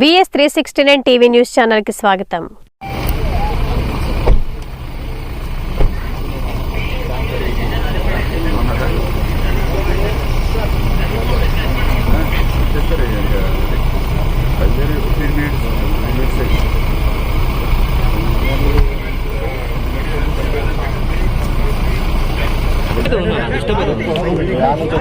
VS three sixty nine TV news ఛానల్కి స్వాగతం.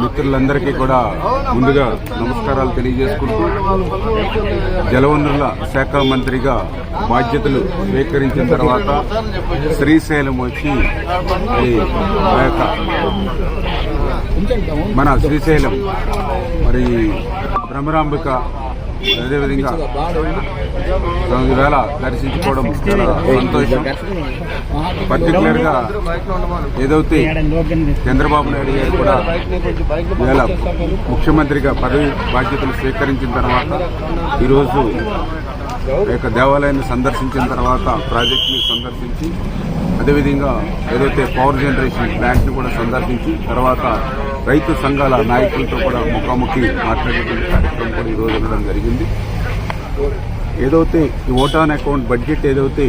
మిత్రులందరికీ కూడా ముందుగా నమస్కారాలు తెలియజేసుకుంటూ జలవనరుల శాఖ మంత్రిగా బాధ్యతలు స్వీకరించిన తర్వాత శ్రీశైలం వచ్చి మన శ్రీశైలం మరి భ్రమరాంబిక అదేవిధంగా ఈవేళ దర్శించుకోవడం చాలా సంతోషం. పర్టికులర్గా ఏదైతే చంద్రబాబు నాయుడు గారు కూడా ఇవాళ ముఖ్యమంత్రిగా పదవి బాధ్యతలు స్వీకరించిన తర్వాత ఈరోజు యొక్క దేవాలయాన్ని సందర్శించిన తర్వాత ప్రాజెక్టుని సందర్శించి అదేవిధంగా ఏదైతే పవర్ జనరేషన్ ప్లాంట్ని కూడా సందర్శించి తర్వాత రైతు సంఘాల నాయకులతో కూడా ముఖాముఖి మాట్లాడేటువంటి కార్యక్రమం కూడా ఈరోజు ఉండడం జరిగింది. ఏదైతే ఈ ఓటాన్ అకౌంట్ బడ్జెట్ ఏదైతే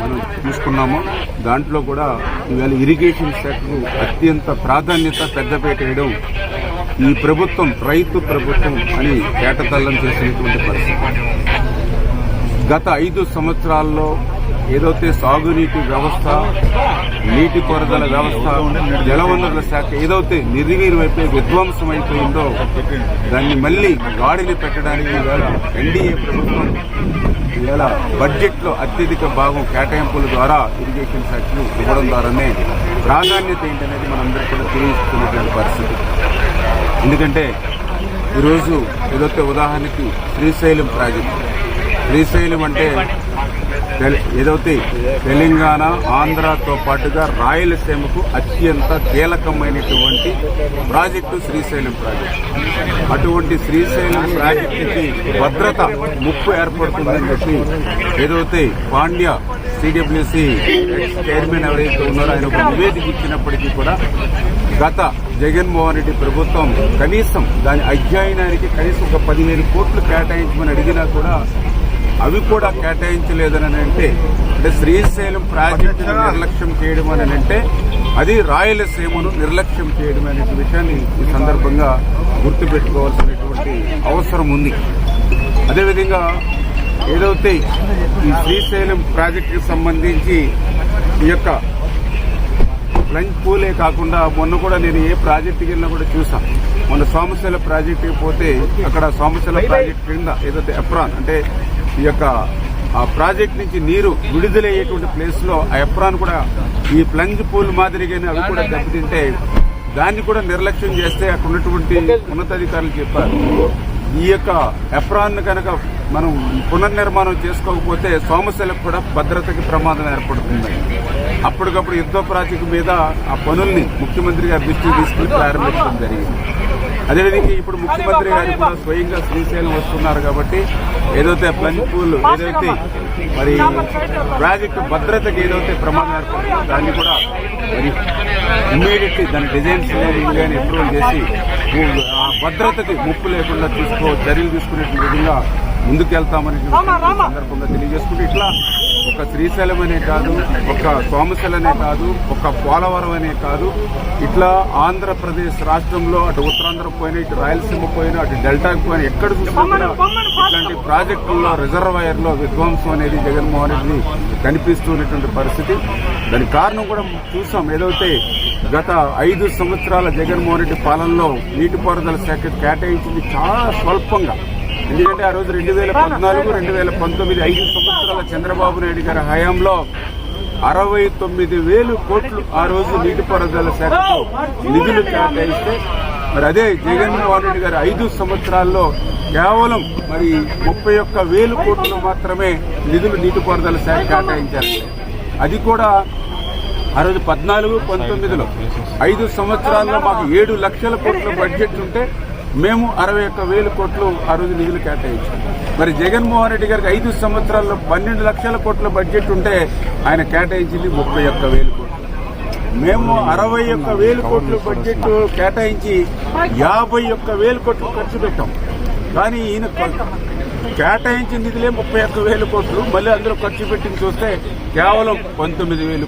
మనం తీసుకున్నామో దాంట్లో కూడా ఇవాళ ఇరిగేషన్ శాఖకు అత్యంత ప్రాధాన్యత పెద్దపేట వేయడం ఈ ప్రభుత్వం రైతు ప్రభుత్వం అని కేటతల్లం చేసినటువంటి పరిస్థితి. గత ఐదు సంవత్సరాల్లో ఏదైతే సాగునీటి వ్యవస్థ నీటి పారుదల వ్యవస్థ జలవనరుల శాఖ ఏదైతే నిర్వీర్యం అయిపోయి విధ్వంసం అయిపోయిందో దాన్ని మళ్ళీ గాడిని పెట్టడానికి ఇవాళ ఎన్డీఏ ప్రభుత్వం ఇవాళ బడ్జెట్లో అత్యధిక భాగం కేటాయింపుల ద్వారా ఇరిగేషన్ శాఖలు ఇవ్వడం ద్వారానే ప్రాధాన్యత ఏంటనేది మనందరికీ కూడా తెలియజేస్తున్నటువంటి పరిస్థితి. ఎందుకంటే ఈరోజు ఏదైతే ఉదాహరణకి శ్రీశైలం ప్రాజెక్టు శ్రీశైలం అంటే ఏదైతే తెలంగాణ ఆంధ్రాతో పాటుగా రాయలసీమకు అత్యంత కీలకమైనటువంటి ప్రాజెక్టు శ్రీశైలం ప్రాజెక్టు. అటువంటి శ్రీశైలం ప్రాజెక్టుకి భద్రత ముప్పు ఏర్పడుతుందని చెప్పి ఏదైతే పాండ్య సిడబ్ల్యూసి చైర్మన్ ఎవరైతే ఉన్నారో ఆయన ఒక నివేదిక ఇచ్చినప్పటికీ కూడా గత జగన్మోహన్ రెడ్డి ప్రభుత్వం కనీసం దాని అధ్యయనానికి కనీసం ఒక పదిహేను కోట్లు కేటాయించమని అడిగినా కూడా అవి కూడా కేటాయించలేదని అంటే అంటే శ్రీశైలం ప్రాజెక్టును నిర్లక్ష్యం చేయడం అని అంటే అది రాయలసీమను నిర్లక్ష్యం చేయడం అనే విషయాన్ని ఈ సందర్భంగా గుర్తుపెట్టుకోవాల్సినటువంటి అవసరం ఉంది. అదేవిధంగా ఏదైతే ఈ శ్రీశైలం ప్రాజెక్టుకి సంబంధించి ఈ యొక్క లంచ్ పూలే కాకుండా మొన్న కూడా నేను ఏ ప్రాజెక్టుకి వెళ్ళినా కూడా చూసాను మొన్న సోమశిల ప్రాజెక్టుకి పోతే అక్కడ సోమశిల ప్రాజెక్ట్ క్రింద ఏదైతే ఎప్రాన్ అంటే ఈ యొక్క ఆ ప్రాజెక్ట్ నుంచి నీరు విడుదలయ్యేటువంటి ప్లేస్లో ఆ ఎప్రాన్ కూడా ఈ ప్లంజ్ పూల్ మాదిరిగానే అవి కూడా దెబ్బతింటే దాన్ని కూడా నిర్లక్ష్యం చేస్తే అక్కడ ఉన్నటువంటి ఉన్నతాధికారులు చెప్పారు. ఈ యొక్క ఎప్రాన్ కనుక మనం పునర్నిర్మాణం చేసుకోకపోతే సోమశిలకు కూడా భద్రతకి ప్రమాదం ఏర్పడుతుంది. అప్పటికప్పుడు యుద్ధ ప్రాజెక్టు మీద ఆ పనుల్ని ముఖ్యమంత్రి గారి దృష్టికి తీసుకుని ప్రారంభించడం జరిగింది. అదేవిధంగా ఇప్పుడు ముఖ్యమంత్రి గారు కూడా స్వయంగా శ్రీశైలం వస్తున్నారు కాబట్టి ఏదైతే ప్లంజ్ పూల్ ఏదైతే మరి ప్రాజెక్టు భద్రతకి ఏదైతే ప్రమాదం ఏర్పడుతుందో దాన్ని కూడా మరి ఇమ్మీడియట్లీ దాని డిజైన్స్ కానీ ఇంప్రూవ్ చేసి ఆ భద్రతకి ముప్పు లేకుండా తీసుకో చర్యలు తీసుకునే విధంగా ముందుకెళ్తామని సందర్భంగా తెలియజేసుకుంటే ఇట్లా ఒక శ్రీశైలం అనే కాదు ఒక సోమశిలనే కాదు ఒక పోలవరం అనే కాదు. ఇట్లా ఆంధ్రప్రదేశ్ రాష్ట్రంలో అటు ఉత్తరాంధ్ర పోయినా ఇటు రాయలసీమ పోయినా అటు డెల్టాకి పోయినా ఎక్కడ కూడా ఇట్లాంటి ప్రాజెక్టుల్లో రిజర్వాయర్లో విధ్వంసం అనేది జగన్మోహన్ రెడ్డి కనిపిస్తున్నటువంటి పరిస్థితి. దానికి కారణం కూడా చూసాం. ఏదైతే గత ఐదు సంవత్సరాల జగన్మోహన్ రెడ్డి పాలనలో నీటిపారుదల శాఖ కేటాయించింది చాలా స్వల్పంగా. ఎందుకంటే ఆ రోజు రెండు వేల పద్నాలుగు రెండు వేల పంతొమ్మిది ఐదు సంవత్సరాల చంద్రబాబు నాయుడు గారి హయాంలో అరవై తొమ్మిది వేలు కోట్లు ఆ రోజు నీటిపారుదల శాఖకు నిధులు కేటాయిస్తే మరి అదే జగన్మోహన్ రెడ్డి గారు ఐదు సంవత్సరాల్లో కేవలం మరి ముప్పై ఒక్క వేలు కోట్లు మాత్రమే నిధులు నీటిపారుదల శాఖ కేటాయించారు. అది కూడా ఆ రోజు పద్నాలుగు పంతొమ్మిదిలో. ఐదు సంవత్సరాల్లో మాకు ఏడు లక్షల కోట్ల బడ్జెట్ ఉంటే మేము అరవై ఒక్క వేల కోట్లు ఆ రోజు నిధులు కేటాయించాం. మరి జగన్మోహన్ రెడ్డి గారికి ఐదు సంవత్సరాల్లో పన్నెండు లక్షల కోట్ల బడ్జెట్ ఉంటే ఆయన కేటాయించింది ముప్పై ఒక్క వేలు కోట్లు. మేము అరవై ఒక్క వేలు కోట్లు బడ్జెట్ కేటాయించి యాభై ఒక్క వేలు కోట్లు ఖర్చు పెట్టాం. కానీ ఈయన కేటాయించిన నిధులే ముప్పై ఒక్క వేలు కోట్లు. మళ్ళీ అందులో ఖర్చు పెట్టింది చూస్తే కేవలం పంతొమ్మిది వేలు